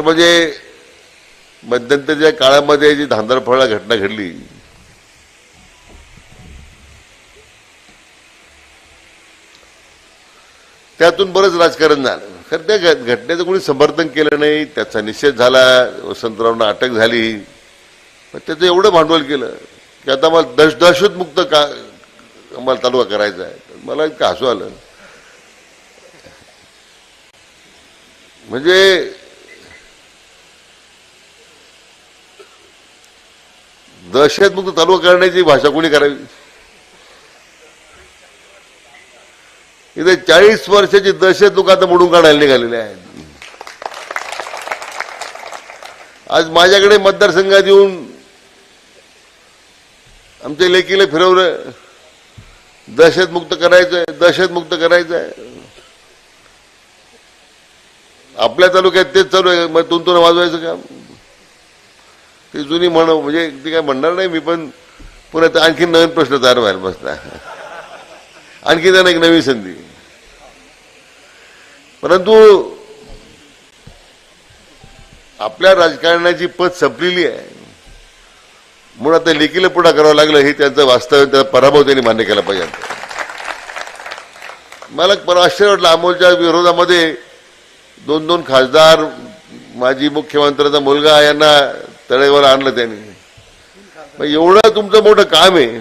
तर म्हणजे मध्यंतरीच्या काळामध्ये जी धांदरफळा घटना घडली त्यातून बरंच राजकारण झालं. खरं त्या घटनेचं कोणी समर्थन केलं नाही त्याचा निषेध झाला वसंतरावना अटक झाली पण त्याचं एवढं भांडवल केलं की आता मला दश दहशतमुक्त का मला तालुका करायचा आहे. मला इतकं हसू आलं. म्हणजे दहशतमुक्त तालुका करण्याची भाषा कोणी करावी? इथे चाळीस वर्षाची दहशत लोक आता मोडून काढायला निघालेले आहेत. आज माझ्याकडे मतदारसंघात येऊन आमच्या लेकीला फिरवलं दहशतमुक्त करायचंय दहशतमुक्त करायचंय. आपल्या तालुक्यात तेच चालू आहे मग तुंतून वाजवायचं काम? ती जुनी म्हण म्हणजे ती काय म्हणणार नाही मी पण पुन्हा आणखी नवीन प्रश्न तयार व्हायला बसला. आणखी त्यांना एक नवी संधी. परंतु आपल्या राजकारणाची पद संपलेली आहे. म्हणून आता लेखीला पुढा करावं लागलं हे त्यांचं वास्तव त्याचा पराभव त्यांनी मान्य केला पाहिजे. मला परवा आश्चर्य वाटलं अमोलच्या विरोधामध्ये दोन दोन खासदार माजी मुख्यमंत्र्याचा मुलगा यांना तळेवर आणलं त्यांनी. मग एवढं तुमचं मोठं काम आहे.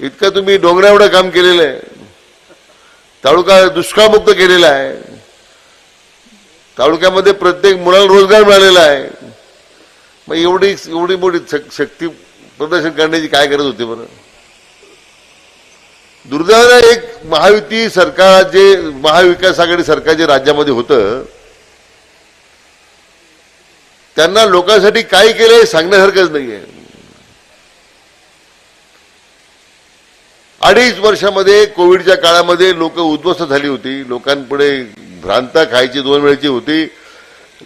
इतकं तुम्ही डोंगरा एवढं काम केलेलं आहे. तालुका दुष्काळमुक्त केलेला आहे. तालुक्यामध्ये प्रत्येक मुलाला रोजगार मिळालेला आहे. मग एवढी एवढी मोठी शक्ती प्रदर्शन करण्याची काय गरज होती बरं? दुर्दैवानं एक महायुती सरकार जे महाविकास आघाडी सरकार जे राज्यामध्ये होतं त्यांना लोकांसाठी काय केलंय सांगण्यासारखंच नाहीये. अडीच वर्षामध्ये कोविडच्या काळामध्ये लोक उद्ध्वस्त झाली होती. लोकांपुढे भ्रांता खायची दोन वेळची होती.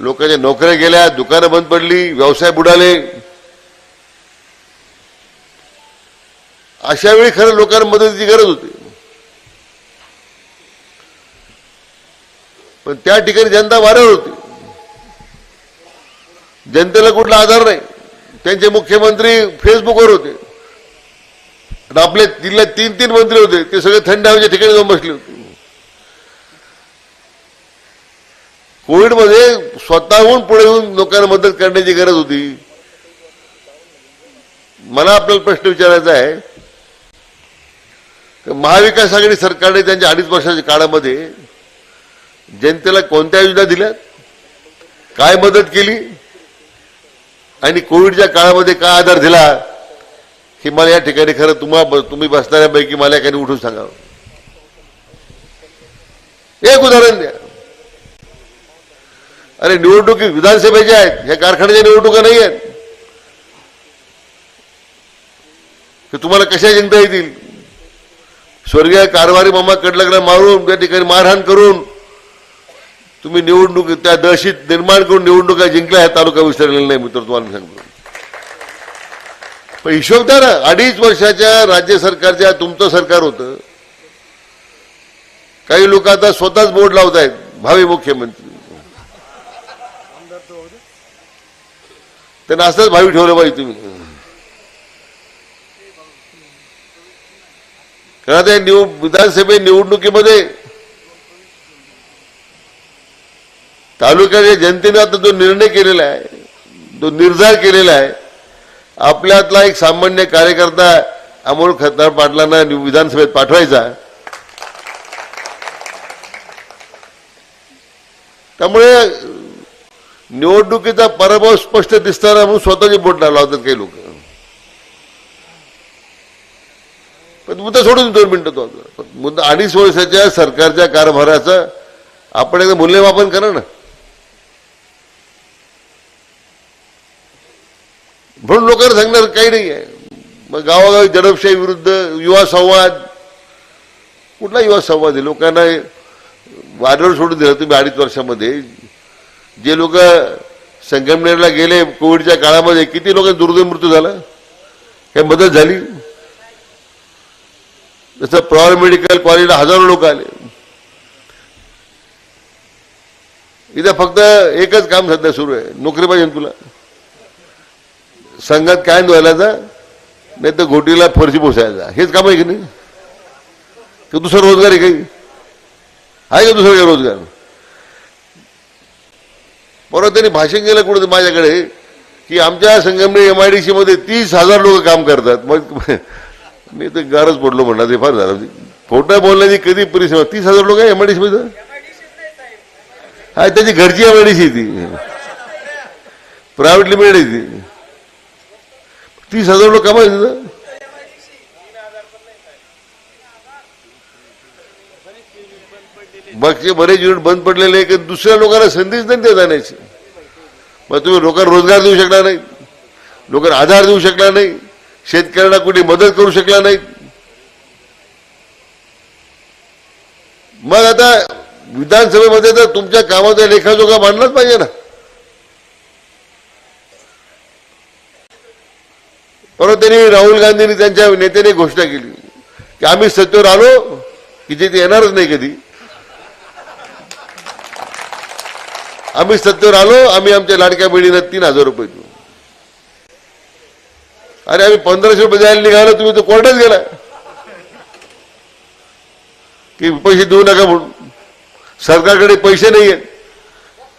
लोकांच्या नोकऱ्या गेल्या दुकानं बंद पडली व्यवसाय बुडाले. अशा वेळी खरं लोकांना मदतीची गरज होती. पण त्या ठिकाणी जनता वाऱ्यावर होती. जनतेला कुठला आधार नाही. त्यांचे मुख्यमंत्री फेसबुकवर होते. आता आपले जिल्ह्यात तीन तीन मंत्री होते. ते सगळे थंड हवेच्या ठिकाणी जाऊन बसले होते. कोविडमध्ये स्वतःहून पुढे येऊन लोकांना मदत करण्याची गरज होती. मला आपल्याला प्रश्न विचारायचा आहे. महाविकास आघाडी सरकारने त्यांच्या अडीच वर्षाच्या काळामध्ये जनतेला कोणत्या योजना दिल्या काय मदत केली? आणि कोविडच्या काळामध्ये काय आधार दिला? की मला या ठिकाणी खरं तुम्हा तुम्ही बसणाऱ्यापैकी मला एखादी उठून सांगावं एक उदाहरण द्या. अरे निवडणुकी विधानसभेच्या आहेत ह्या कारखान्याच्या निवडणुका नाही आहेत. की तुम्हाला कशा जिंकता येतील? स्वर्गीय कारभारी मामा कडलग्न मारून त्या ठिकाणी मारहाण करून तुम्ही निवडणूक त्या दहशीत निर्माण करून निवडणुका जिंकल्या ह्या तालुका विसरलेला नाही मित्र तुम्हाला सांगतो. पण हिशोब द्या ना अडीच वर्षाच्या राज्य सरकारच्या तुमचं सरकार होतं. काही लोक आता स्वतःच बोर्ड लावत आहेत भावी मुख्यमंत्री. त्यांना असंच भावी ठेवलं पाहिजे तुम्ही. कारण आता निव विधानसभे निवडणुकीमध्ये तालुक्याच्या जनतेने आता जो निर्णय केलेला आहे जो निर्धार केलेला आहे आपल्यातला एक सामान्य कार्यकर्ता अमोल खतार पाटलांना विधानसभेत पाठवायचा. त्यामुळे निवडणुकीचा पराभव स्पष्ट दिसताना म्हणून स्वतःची बोट लावतात काही लोक. पण मुद्दा सोडून दोन मिनिटं तो मुद्दा अडीच वर्षाच्या सरकारच्या कारभाराचं आपण एकदा मूल्यमापन करा ना. म्हणून लोकांना सांगणार काही नाही. आहे मग गावागावी दडपशाही विरुद्ध युवा संवाद. कुठला युवा संवाद आहे? लोकांना वादळ सोडून दिलं तुम्ही अडीच वर्षामध्ये. जे लोक संगमनेरला गेले कोविडच्या काळामध्ये किती लोकांचा दुर्दैव मृत्यू झाला? हे मदत झाली. जसं प्रॉवर मेडिकल कॉलेजला हजारो लोक आले. इथं फक्त एकच काम सध्या सुरू आहे. नोकरी पाहिजे तुला. संघात काय धुवायला नाही तर घोटीला फरशी पोसायचा हेच काम आहे की नाही? की दुसरा रोजगार आहे काही आहे का दुसरा काही रोजगार? परवा त्यांनी भाषण केलं कुठं माझ्याकडे की आमच्या Sangamner M I D C मध्ये तीस हजार लोक काम करतात. मग मी तर गारच पडलो म्हणणार ते फार झालं. खोटं बोलण्याची कधी परिस्थिती तीस हजार लोक आहे एम आय डी सी मध्ये? हा त्याची घरची एम आय डी सी ती. प्रायव्हेट लिमिटेड आहे ती. तीस हजार लोक कमाय बाकीचे बरेच युनिट बंद पडलेले आहे की दुसऱ्या लोकांना संधीच नाही देत जाण्याची मग तुम्ही लोकांना रोजगार देऊ शकला नाही. लोकांना आधार देऊ शकला नाही. शेतकऱ्यांना कुठे मदत करू शकला नाही. मग आता विधानसभेमध्ये तर तुमच्या कामाचा लेखाजोखा मांडलाच पाहिजे ना. परत त्यांनी राहुल गांधींनी त्यांच्या नेत्याने घोषणा केली. की आम्ही सत्तेवर आलो की जे ते येणारच नाही कधी. आम्ही सत्तेवर आलो आम्ही आमच्या लाडक्या बहिणीला तीन हजार रुपये देऊ. अरे आम्ही पंधराशे रुपये द्यायला निघालो तुम्ही तर कोर्टात गेला की पैसे देऊ नका म्हणून. सरकारकडे पैसे नाही आहेत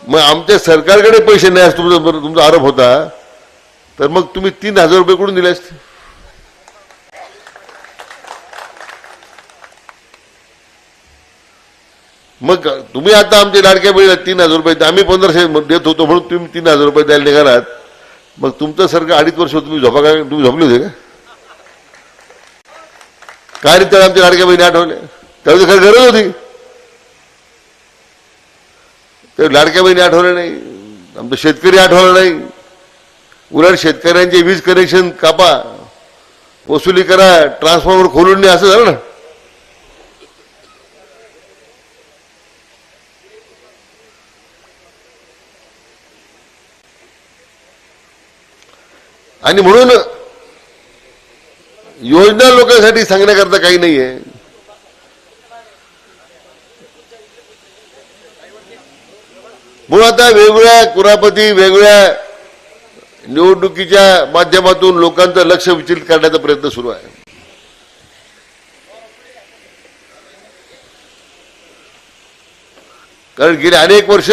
मग आमच्या सरकारकडे पैसे नाही असं तुमचा तुमचा आरोप होता. तर मग तुम्ही तीन हजार रुपये कुठून दिले असते? मग तुम्ही आता आमच्या लाडक्या बहिणीला तीन हजार रुपये आम्ही पंधराशे देत होतो म्हणून तुम्ही तीन हजार रुपये द्यायला निघालात. मग तुमचं सरकार अडीच वर्ष तुम्ही झोपा काय तुम्ही झोपले होते का? काय रे त्याला आमच्या लाडक्या बहिणी आठवल्या त्यावेळी खरं गरज होती. तर लाडक्या बहिणी आठवल्या नाही. आमचं शेतकरी आठवला नाही. उलट शेतकऱ्यांचे वीज कनेक्शन कापा वसुली करा ट्रान्सफॉर्मर खोलून नाही असं झालं ना? आणि म्हणून योजना लोकांसाठी सांगण्याकरता काही नाहीये. म्हणून आता वेगवेगळ्या कुरापती वेगवेगळ्या निवडणुकीच्या माध्यमातून लोकांचं लक्ष विचलित करण्याचा प्रयत्न सुरू आहे. कारण गेले अनेक वर्ष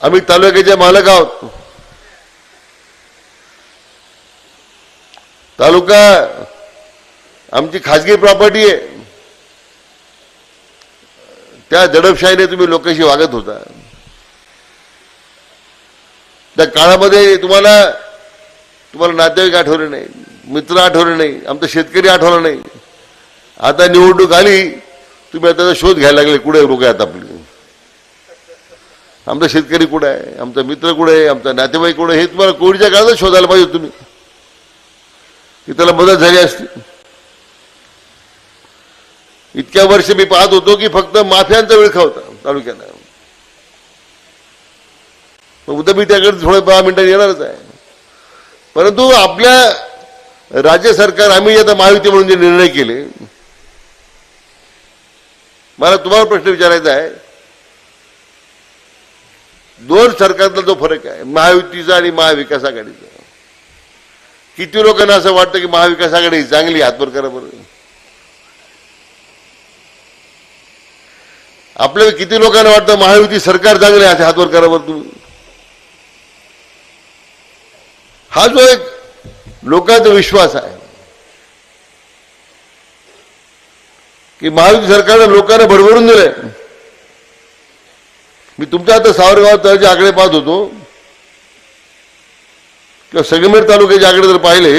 आम्ही तालुक्याचे मालक आहोत. तालुका आमची खाजगी प्रॉपर्टी आहे. त्या दडपशाहीने तुम्ही लोकांशी वागत होता. त्या काळामध्ये तुम्हाला तुम्हाला नातेवाईक आठवले नाही मित्र आठवले नाही आमचा शेतकरी आठवला नाही. आता निवडणूक आली तुम्ही आता शोध घ्यायला लागले कुठे रोग आहेत आपले? आमचा शेतकरी कुठे आहे? आमचा मित्र कुठे आहे? आमचा नातेवाईक कुठे हे तुम्हाला कोविडच्या काळात शोधायला पाहिजे तुम्ही. की त्याला मदत झाली असती. इतक्या वर्ष मी पाहत होतो की फक्त माफ्यांचा विळखा होता तालुक्याला. उद्या मी त्याकडे थोडं दहा मिनिटांनी येणारच आहे. परंतु आपल्या राज्य सरकार आम्ही आता महायुती म्हणून जे निर्णय केले मला तुम्हाला प्रश्न विचारायचा आहे. दोन सरकारचा जो फरक आहे महायुतीचा आणि महाविकास आघाडीचा. किती लोकांना असं वाटतं की महाविकास आघाडी चांगली हातवर करा बरं. आपल्या किती लोकांना वाटतं महायुती सरकार चांगले आहे हातवर करा बरं तुम्ही? हा जो एक लोकांचा विश्वास आहे की महायुती सरकारनं लोकांना भरभरून दिलंय. मी तुमच्या आता सावरगाव तळाचे आकडे पाहत होतो. किंवा संगमेर तालुक्याचे आकडे जर पाहिले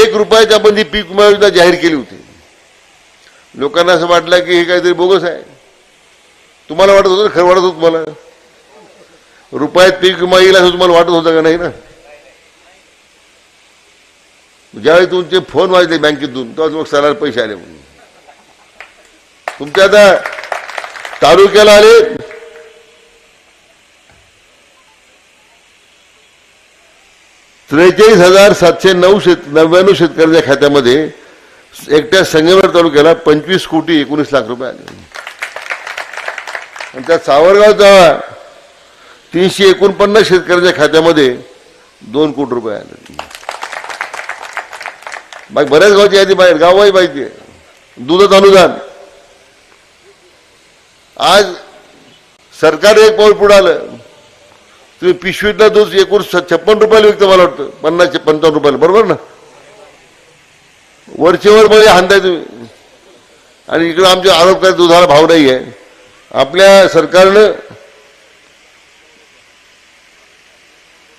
एक रुपयाची आपण जी पीक विमा योजना जाहीर केली होती. लोकांना असं वाटलं की हे काहीतरी बोगस आहे. तुम्हाला वाटत होतं खरं वाटत होतं तुम्हाला? रुपयात पीक विमा येईल असं तुम्हाला वाटत होतं का नाही ना? ज्यावेळी तुमचे फोन वाजले बँकेतून तेव्हा मग सरार पैसे आले म्हणून. तुमच्या आता तालुक्याला आले. त्रेचाळीस हजार सातशे नऊ शेत नव्याण्णव शेतकऱ्यांच्या खात्यामध्ये एकट्या संगमेर तालुक्याला पंचवीस कोटी एकोणीस लाख रुपये आले. आणि त्या सावरगावचा तीनशे एकोणपन्नास शेतकऱ्यांच्या खात्यामध्ये दोन कोटी रुपये आले. बाकी बऱ्याच गावची यादी बाहेर गावही माहिती आहे. दुधात अनुदान. आज सरकार एक पाऊल पुढे आलं. तुम्ही पिशवीतला दूध एकूण छप्पन रुपयाला विकतं मला वाटतं. पन्नास पंचावन्न रुपयाला. बरोबर ना? वरचेवर मध्ये हाणताय तुम्ही. आणि इकडे आमचे आरोप काय दुधाला भाव नाही आहे आपल्या सरकारनं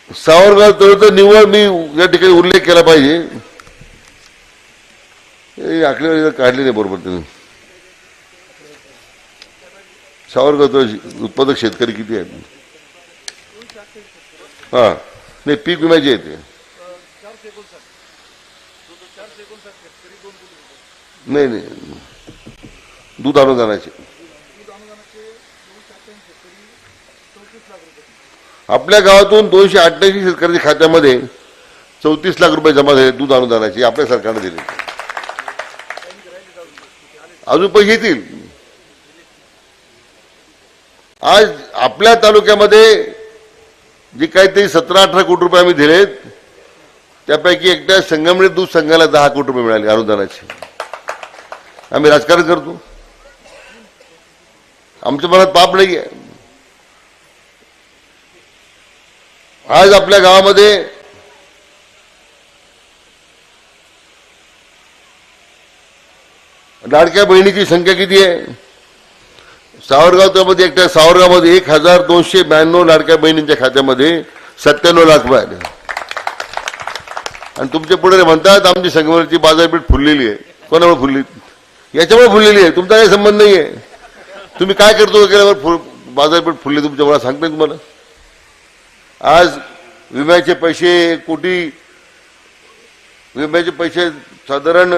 सावरगाव तळचं निव्वळ मी या ठिकाणी उल्लेख केला पाहिजे. हे आकडेवारी काढली नाही बरोबर तुम्ही सावरगाव तळ उत्पादक शेतकरी किती आहेत? हा नाही पीक विम्याचे येते नाही नाही. दूध अनुदानाचे आपल्या गावातून दोनशे अठ्ठ्याऐंशी शेतकऱ्यांच्या खात्यामध्ये चौतीस लाख रुपये जमा झाले दूध अनुदानाचे आपल्या सरकारने दिले. अजून पैसे येतील. आज आपल्या तालुक्यामध्ये जे काहीतरी सतरा अठरा कोटी रुपये आम्ही दिलेत त्यापैकी एकट्या संगमनेर दूध संघाला दहा कोटी रुपये मिळाले अनुदानाचे आम्ही राजकारण करतो. आमच्या मनात पाप नाही आहे आज आपल्या गावामध्ये लाडक्या बहिणीची संख्या किती आहे? सावरगाव त्यामध्ये एकट्या सावरगावमध्ये एक हजार दोनशे ब्याण्णव लाडक्या बहिणींच्या खात्यामध्ये सत्त्याण्णव लाख रुपये आले. आणि तुमचे पुढे म्हणतात आमची संगमरची बाजारपेठ फुललेली आहे. कोणामुळे फुलली? याच्यामुळे फुललेली आहे. तुमचा काही संबंध नाही आहे तुम्ही काय करतो केल्यावर फुल बाजारपेठ फुलली तुमच्या मला सांगते तुम्हाला. आज विम्याचे पैसे कोटी विम्याचे पैसे साधारण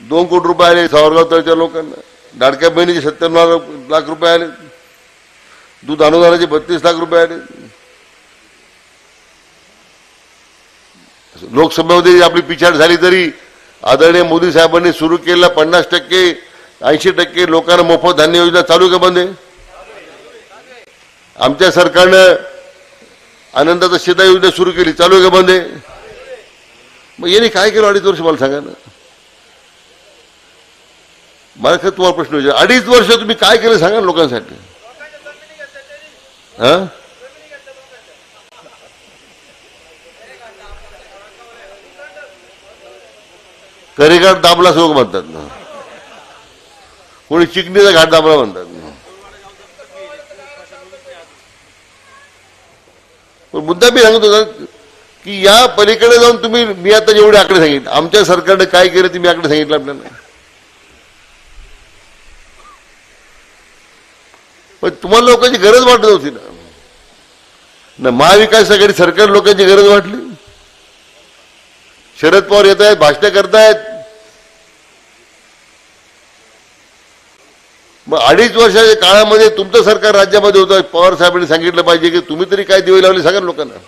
दोन कोटी रुपये आले सावरगाव तळच्या लोकांना. लाडक्या बहिणीचे सत्त्याण्णव लाख रुपये आले. दूध अनुदानाचे बत्तीस लाख रुपये आले. लोकसभेमध्ये आपली पिछाड झाली तरी आदरणीय मोदी साहेबांनी सुरू केलेला पन्नास टक्के ऐंशी टक्के लोकांना मोफत धान्य योजना चालू का बंद आहे? आमच्या सरकारनं आनंदाचा शेता योजना सुरू केली चालू आहे का बंद आहे? मग यांनी काय केलं अडीच वर्ष मला सांगा ना. मला तुम्हाला प्रश्न विचार अडीच वर्ष तुम्ही काय केलं सांगा लोकांसाठी. हा? करेघाट दाबला सोग म्हणतात ना. कोणी चिकणीचा घाट दाबला म्हणतात ना. मुद्दा मी सांगत होता की या पलीकडे जाऊन तुम्ही मी आता जेवढे आकडे सांगितले आमच्या सरकारने काय केलं ते मी आकडे सांगितलं आपल्याला. पण तुम्हाला लोकांची गरज वाटत होती ना. ना महाविकास आघाडी सरकार लोकांची गरज वाटली? शरद पवार येत आहेत भाषणं करतायत मग अडीच वर्षाच्या काळामध्ये तुमचं सरकार राज्यामध्ये होतं. पवार साहेबांनी सांगितलं पाहिजे की तुम्ही तरी काय दिवे लावले सांगा लोकांना.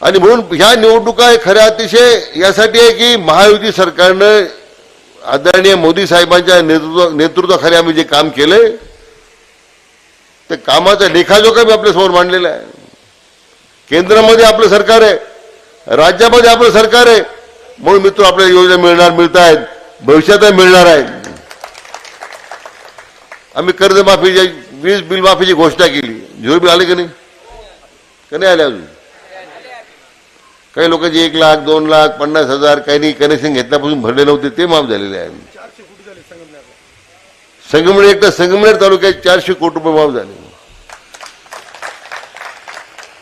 आणि म्हणून ह्या निवडणुका हे खऱ्या अतिशय यासाठी आहे की महायुती सरकारनं आदरणीय मोदी साहेबांच्या नेतृत्व नेतृत्वाखाली आम्ही जे काम केलंय ते कामाचा लेखाजोखा मी आपल्यासमोर मांडलेला आहे. केंद्रामध्ये आपलं सरकार आहे. राज्यामध्ये आपलं सरकार आहे. म्हणून मित्र आपल्याला योजना मिळणार मिळत आहेत. भविष्यातही मिळणार आहे आम्ही कर्जमाफीची वीज बिल माफीची घोषणा केली. झिरो बिल आले की नाही? का नाही आले अजून? काही लोकांचे एक लाख दोन लाख पन्नास हजार काही नाही. कनेक्शन घेतल्यापासून भरले नव्हते ते माफ झालेले आहे संगमनेर एकटा संगमनेर तालुक्यात चारशे कोटी रुपये माफ झाले.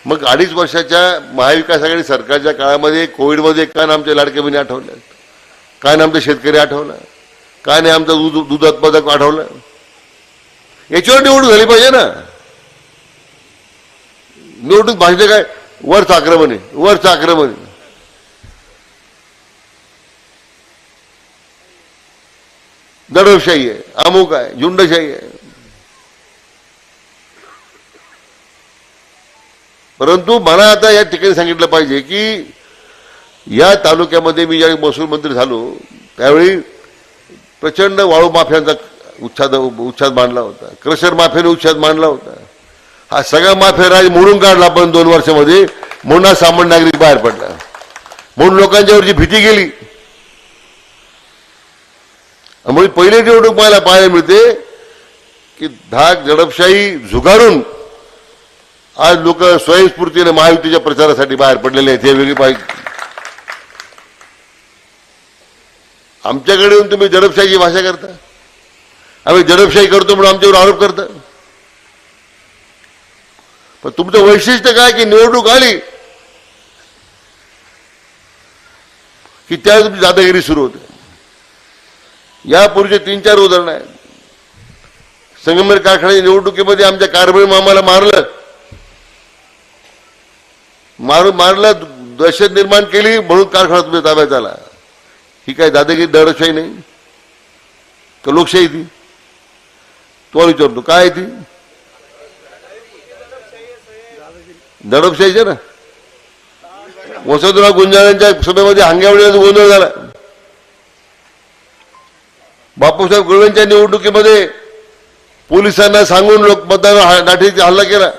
मग अडीच वर्षाच्या महाविकास आघाडी सरकारच्या काळामध्ये कोविडमध्ये काय ना आमच्या लाडके बहिणी आठवल्या काय ना आमचा शेतकरी आठवला? काय नाही आमचा दूध दूध उत्पादक आठवलं? याच्यावर निवडून झाली पाहिजे ना. निवडून भाषणे काय? वरच आक्रमण आहे. वरच आक्रमण आहे. दडवशाही आहे. अमुक आहे. झुंडशाही आहे. परंतु मला आता या ठिकाणी सांगितलं पाहिजे की या तालुक्यामध्ये मी ज्यावेळी महसूल मंत्री झालो त्यावेळी प्रचंड वाळू माफ्यांचा उच्छाद उच्छाद मांडला होता. क्रशर माफियाने उच्छाद मांडला होता. हा सगळा माफिया राज मोडून काढला पण दोन वर्षामध्ये. म्हणून हा सामान्य नागरिक बाहेर पडला. म्हणून लोकांच्यावरची भीती गेली. त्यामुळे पहिले निवडणूक मला पाहायला मिळते की धाक जडपशाही झुगारून आज लोक स्वयंस्फूर्तीने महायुतीच्या प्रचारासाठी बाहेर पडलेले आहेत हे वेगळी पाहिजे आमच्याकडे येऊन तुम्ही दडपशाहीची भाषा करता? आम्ही दडपशाही करतो म्हणून आमच्यावर आरोप करता? पण तुमचं वैशिष्ट्य काय की निवडणूक आली की त्यावेळी तुमची दादागिरी सुरू होते. यापूर्वीचे तीन चार उदाहरण आहेत. संगमेर कारखान्याच्या निवडणुकीमध्ये आमच्या कारभारी मामाला मारलं. मारून मारला दहशत निर्माण केली म्हणून कारखाना तुम्ही ताब्यात आला. ही काय दादागिरी दरशाही नाही? का लोकशाही ती? तुम्हाला विचारतो काय आहे ती? दडपशाहीचे ना? वसंतराव गुंजाळांच्या सभेमध्ये हांग्यावळीचा गोंधळ झाला. बापूसाहेब गुळवेंच्या निवडणुकीमध्ये पोलिसांना सांगून लोक मतदान लाठीचा हल्ला केला.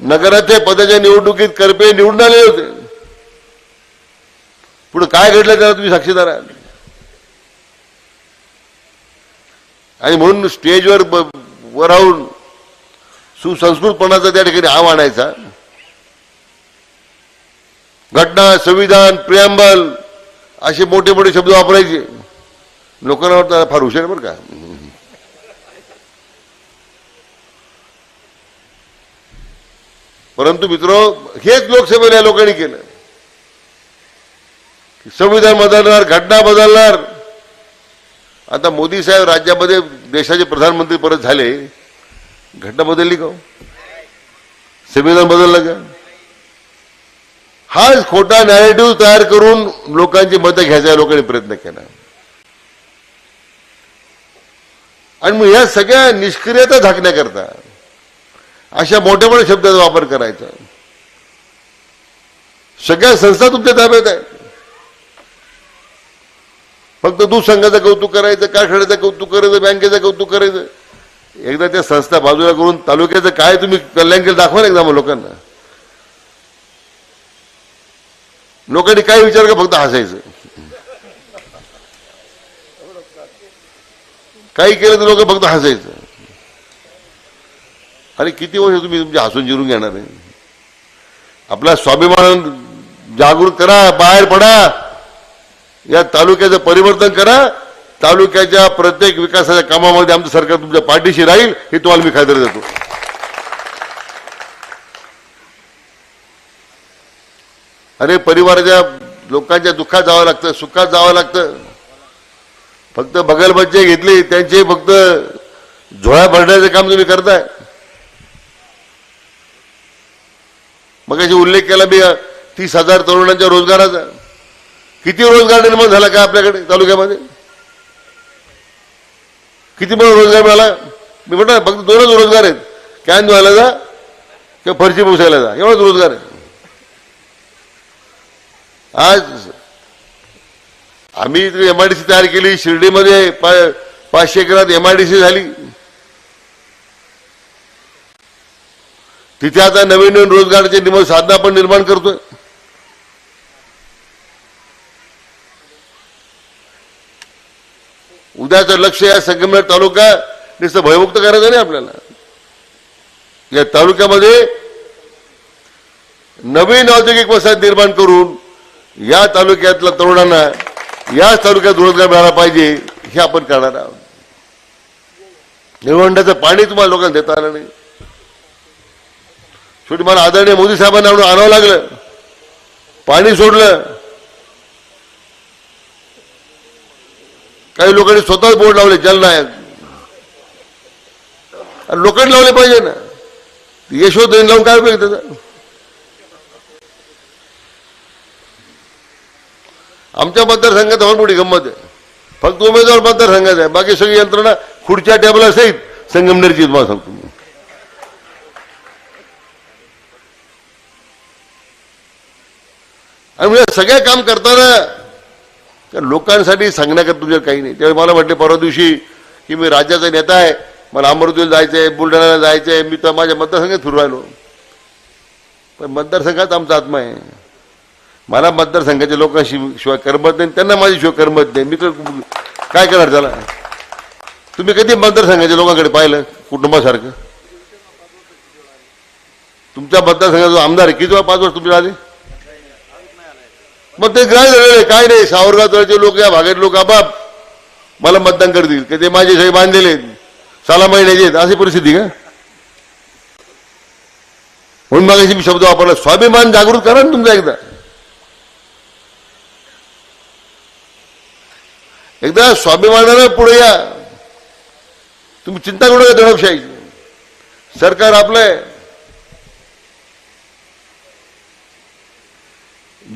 नगराच्या पदाच्या निवडणुकीत करपे निवडून आले होते. पुढे काय घडलं त्याला तुम्ही साक्षीदार आहात. आणि म्हणून स्टेजवर ब- वर राहून सुसंस्कृतपणाचा त्या ठिकाणी आव आणायचा घटना संविधान प्रियांबल असे मोठे मोठे शब्द वापरायचे. लोकांना वाटतं फार हुशार बरं का. परंतु मित्र हेच लोकसभेला या लोकांनी केलं. संविधान बदलणार घटना बदलणार. आता मोदी साहेब राज्यामध्ये देशाचे प्रधानमंत्री परत झाले. घटना बदलली का हो? संविधान बदललं का? हाच खोटा नॅरेटिव्ह तयार करून लोकांची मतं घ्यायचा लोकांनी प्रयत्न केला. आणि मग या सगळ्या निष्क्रियता झाकण्याकरता अशा मोठ्या मोठ्या शब्दाचा वापर करायचा. सगळ्या संस्था तुमच्या ताब्यात आहेत. फक्त तू संघाचं कौतुक करायचं कारखान्याचं कौतुक करायचं बँकेचं कौतुक करायचं. एकदा त्या संस्था बाजूला करून तालुक्याचं काय तुम्ही कल्याण केलं दाखवा ना एकदा मग लोकांना. लोकांनी काय विचार का फक्त हसायचं. काही केलं तर लोक फक्त हसायचं. आणि किती वर्ष तुम्ही तुमचे हसून जिरून घेणार आहे? आपला स्वाभिमान जागृत करा बाहेर पडा. या तालुक्याचं परिवर्तन करा. तालुक्याच्या प्रत्येक विकासाच्या कामामध्ये आमचं सरकार तुमच्या पाठीशी राहील हे तुम्हाला मी खात्री देतो. अरे परिवाराच्या लोकांच्या दुःखात जावं लागतं सुखात जावं लागतं. फक्त बगलबच्चे घेतले त्यांचे फक्त झोळ्या भरण्याचं काम तुम्ही करताय. मग उल्लेख केला मी तीस हजार तरुणांच्या रोजगाराचा. किती रोजगार निर्माण झाला का आपल्याकडे तालुक्यामध्ये? किती मला रोजगार मिळाला? मी म्हटलं फक्त दोनच रोजगार आहेत. कॅन धुवायला जा किंवा फरशी पोसायला जा एवढाच रोजगार आहे. आज आम्ही एम आय डी सी तयार केली शिर्डीमध्ये पा- पाचशे एकरात एम आय डी सी झाली. तिथे आता नवीन नवीन रोजगाराचे निम साधना आपण निर्माण करतोय. उद्याचं लक्ष या संगमनेर तालुका नुसतं भयमुक्त करायचं नाही आपल्याला. या तालुक्यामध्ये नवीन औद्योगिक वसाहत निर्माण करून या तालुक्यातल्या तरुणांना याच तालुक्यात रोजगार मिळाला पाहिजे हे आपण करणार आहोत. निवडण्याचं पाणी तुम्हाला लोकांना देता आलं नाही. शेवटी मला आदरणीय मोदी साहेबांना आणून आणावं लागलं. पाणी सोडलं. काही लोकांनी स्वतःच बोर्ड लावले जलनायक. आणि लोकांनी लावले पाहिजे ना. यशोद लावून काय उपयोग त्याचा? आमच्या मतदारसंघात हवा मोठी गंमत आहे. फक्त उमेदवार मतदारसंघात आहे. बाकी सगळी यंत्रणा खुर्च्या टेबला सहित संगमनेरची तुम्हाला सांगतो. आणि म्हणजे सगळे काम करताना लोकांसाठी सांगण्याकरता तुझ्या काही नाही. त्यावेळी मला म्हटले परवा दिवशी की मी राज्याचा नेता आहे मला अमरावतीला आहे बुलढाण्याला जायचं आहे मी तर माझ्या मतदारसंघात फिरू राहिलो. पण मतदारसंघात आमचा आत्मा आहे. मला मतदारसंघाच्या लोकांशी शिवाय करमत नाही त्यांना माझ्याशिवाय करमत नाही. मी तर काय करणार त्याला? तुम्ही कधी मतदारसंघाच्या लोकांकडे पाहिलं कुटुंबासारखं? तुमच्या मतदारसंघाचा आमदार आहे किती वेळा पाच वर्ष तुम्ही आले मग ते काय झालेलं काय नाही सावरगाव लोक या भागात लोक आपाप. मला मतदान करतील. की ते माझे सगळे बांधलेले आहेत. साला महिन्याचे अशी परिस्थिती का? म्हणून मागाशी मी शब्द वापरला स्वाभिमान जागृत करा ना तुमचा एकदा. एकदा स्वाभिमानानं पुढे या. तुम्ही चिंता करू नका दडपशाहीची सरकार आपलं आहे.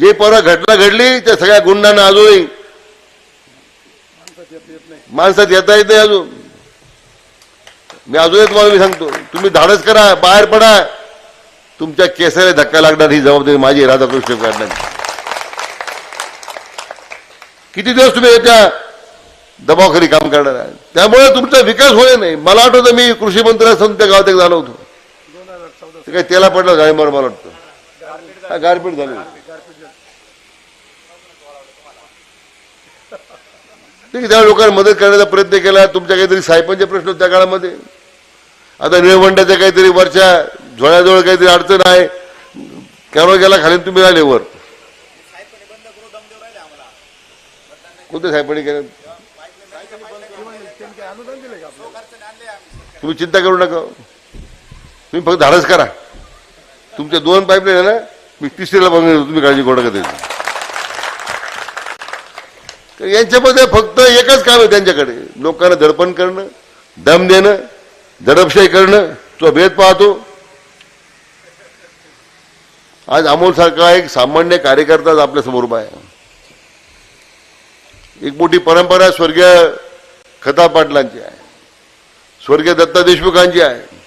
जे परवा घटना घडली त्या सगळ्या गुंडांना अजूनही माणसात येता येते अजून. मी अजूनही तुम्हाला मी सांगतो. तुम्ही धाडस करा बाहेर पडा. तुमच्या केसाला धक्का लागणार ही जबाबदारी माझी राधाकृष्ण काढणार किती दिवस तुम्ही याच्या दबावखाली काम करणार आहे? त्यामुळे तुमचा विकास होईल नाही. मला आठवतं मी कृषी मंत्री असून त्या गावात एक झालो होतो. ते काही तेला पडलं गाडीवर मला वाटतं. गारपीट झाली. ठीक आहे, त्या लोकांना मदत करण्याचा प्रयत्न केला. तुमच्या काहीतरी साहेबांचे प्रश्न त्या काळामध्ये. आता निळवंडाच्या काहीतरी वरच्या झोळ्याजवळ काहीतरी अडचण आहे. कॅमेरा गेला खाली तुम्ही आले वर. कोणत्या साहेबांनी केलं? तुम्ही चिंता करू नका. तुम्ही फक्त धाडस करा. तुमच्या दोन पाईपलाईन आहे ना मी तिसरीला बघणार तुम्ही काळजी करू नका त्याची. तर यांच्यामध्ये फक्त एकच काम आहे त्यांच्याकडे. लोकांना दडपण करणं दम देणं दडपशाही करणं तो भेद पाहतो. आज अमोल सारखा एक सामान्य कार्यकर्ता आपल्यासमोर उभा आहे. एक मोठी परंपरा स्वर्गीय खता पाटलांची आहे. स्वर्गीय दत्ता देशमुखांची आहे.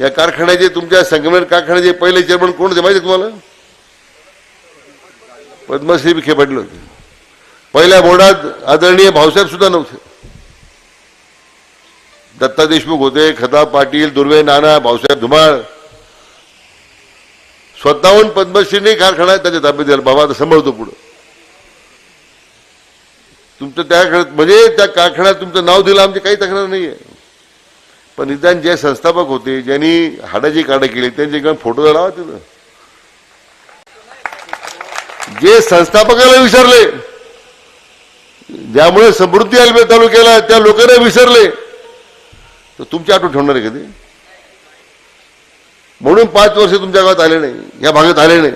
या कारखान्याचे तुमच्या संगमेर कारखान्याचे पहिले चेअरमन कोण होते माहिती तुम्हाला? पद्मश्री विखे पडले होते. पहिल्या बोर्डात आदरणीय भाऊसाहेब सुद्धा नव्हते. दत्ता देशमुख होते खता पाटील दुर्वे नाना भाऊसाहेब धुमाळ. स्वतःहून पद्मश्रीने कारखाना त्याच्या ताब्यात दिला. बाबा आता सांभाळतो पुढं. तुमचं त्या म्हणजे त्या कारखान्यात तुमचं नाव दिलं आमची काही तक्रार नाहीये. पण निदान जे संस्थापक होते ज्यांनी हाडाची काढं केली त्यांचे फोटो लावा तिथं? जे संस्थापकाला विचारले ज्यामुळे समृद्धी आलमे तालुक्याला त्या लोकांना विसरले तर तुमची आठवण ठेवणार आहे कधी? म्हणून पाच वर्ष तुमच्या गावात आले नाही या भागात आले नाही.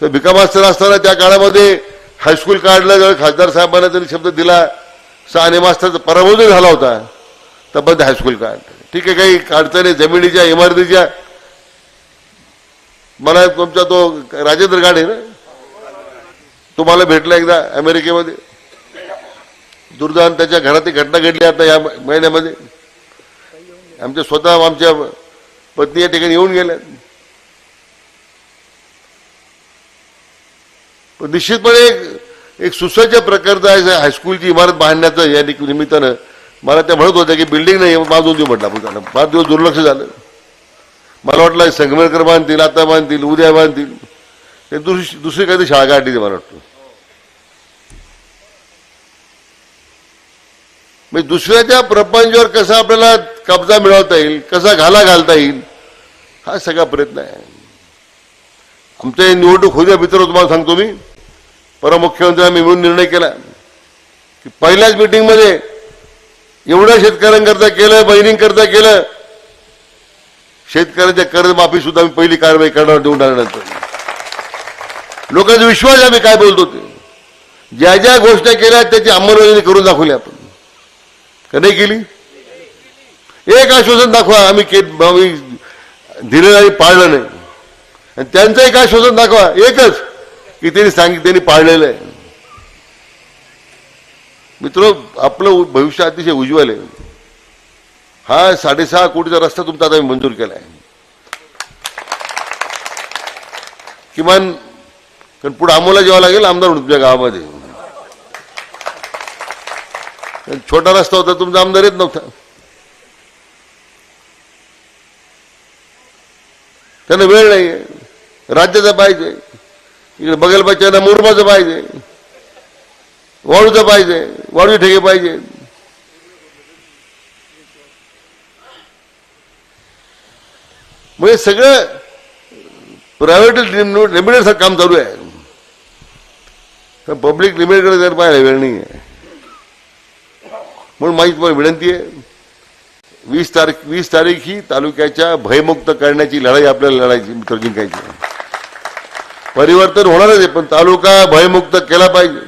तर भिकामास्तर असताना त्या काळामध्ये हायस्कूल काढलं जर खासदार साहेबांना त्यांनी शब्द दिला साने मास्तरचा पराभव जरी झाला होता तर बंद हायस्कूल काढ ठीक आहे काही अडचणी जमिनीच्या इमारतीच्या मला तुमचा तो राजेंद्र गाड आहे ना? तुम्हाला भेटला एकदा अमेरिकेमध्ये? दुर्दैवान त्याच्या घरात घटना घडली आता या महिन्यामध्ये. आमच्या स्वतः आमच्या पत्नी या ठिकाणी येऊन गेल्या. पण निश्चितपणे एक एक सुसज्ज प्रकारचा आहे हायस्कूलची इमारत बांधण्याचं या निमित्तानं मला त्या म्हणत होत्या की बिल्डिंग नाही पाच दोन दिवस म्हटलं आपण त्यांना. पाच दिवस दुर्लक्ष झालं. मला वाटलं संगमेरकर बांधतील आता बांधतील उद्या बांधतील. दुसरी दुसरी काहीतरी शाळा काढली ते मला वाटतं. म्हणजे दुसऱ्याच्या प्रपंचावर कसा आपल्याला कब्जा मिळवता येईल कसा घाला घालता येईल हा सगळा प्रयत्न आहे. आमचे निवडणूक होत्या द्या मित्र तुम्हाला सांगतो मी. परमुख्यमंत्र्यांनी मिळून निर्णय केला. की पहिल्याच मिटिंगमध्ये एवढं शेतकऱ्यांकरता केलं बहिणींकरता केलं शेतकऱ्यांच्या कर्जमाफी सुद्धा आम्ही पहिली कारवाई करणार देऊन टाकल्यानंतर. लोकांचा विश्वास आम्ही काय बोलतो ते? ज्या ज्या गोष्टी केल्या त्याची अंमलबजावणी करून दाखवली आपण. का नाही केली? एक आश्वासन दाखवा आम्ही के आम्ही दिलेलं आणि पाळलं नाही. आणि त्यांचं एक आश्वासन दाखवा एकच की त्यांनी सांगितलं त्यांनी पाळलेलं आहे. मित्र आपलं भविष्य अतिशय उज्ज्वल आहे. हा साडेसहा कोटीचा रस्ता तुमचा आता मी मंजूर केला आहे किमान कारण पुढे आम्हाला जेव्हा लागेल आमदार म्हणून तुमच्या गावामध्ये. छोटा रस्ता होता तुमचा आमदार येत नव्हता. त्यांना वेळ नाही राज्याचा पाहिजे. इकडे बघायला पाहिजे मुरमाचं पाहिजे. वाळूचं पाहिजे. वाळू ठेके पाहिजे. म्हणजे सगळं प्रायव्हेट लिमिटेड काम चालू आहे. पब्लिक लिमिटेडकडे जर पाहायला वेळ नाही आहे म्हणून माझी तुम्हाला विनंती आहे वीस तारीख वीस तारीख ही तालुक्याच्या भयमुक्त करण्याची लढाई आपल्याला लढायची मित्र जिंकायची. परिवर्तन होणारच आहे पण तालुका भयमुक्त केला पाहिजे.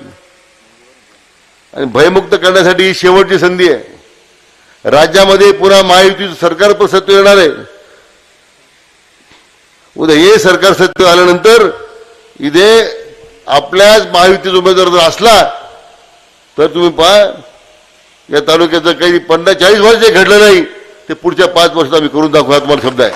आणि भयमुक्त करण्यासाठी ही शेवटची संधी आहे. राज्यामध्ये पुन्हा महायुतीचं सरकार पण सत्य येणार आहे. उद्या हे सरकार सत्य आल्यानंतर इथे आपल्याच महायुतीचा उमेदवार जर असला तर तुम्ही पहा या तालुक्याचं काही पन्नास चाळीस वर्ष घडलं नाही ते पुढच्या पाच वर्षात आम्ही करून दाखवू हा तुम्हाला शब्द आहे.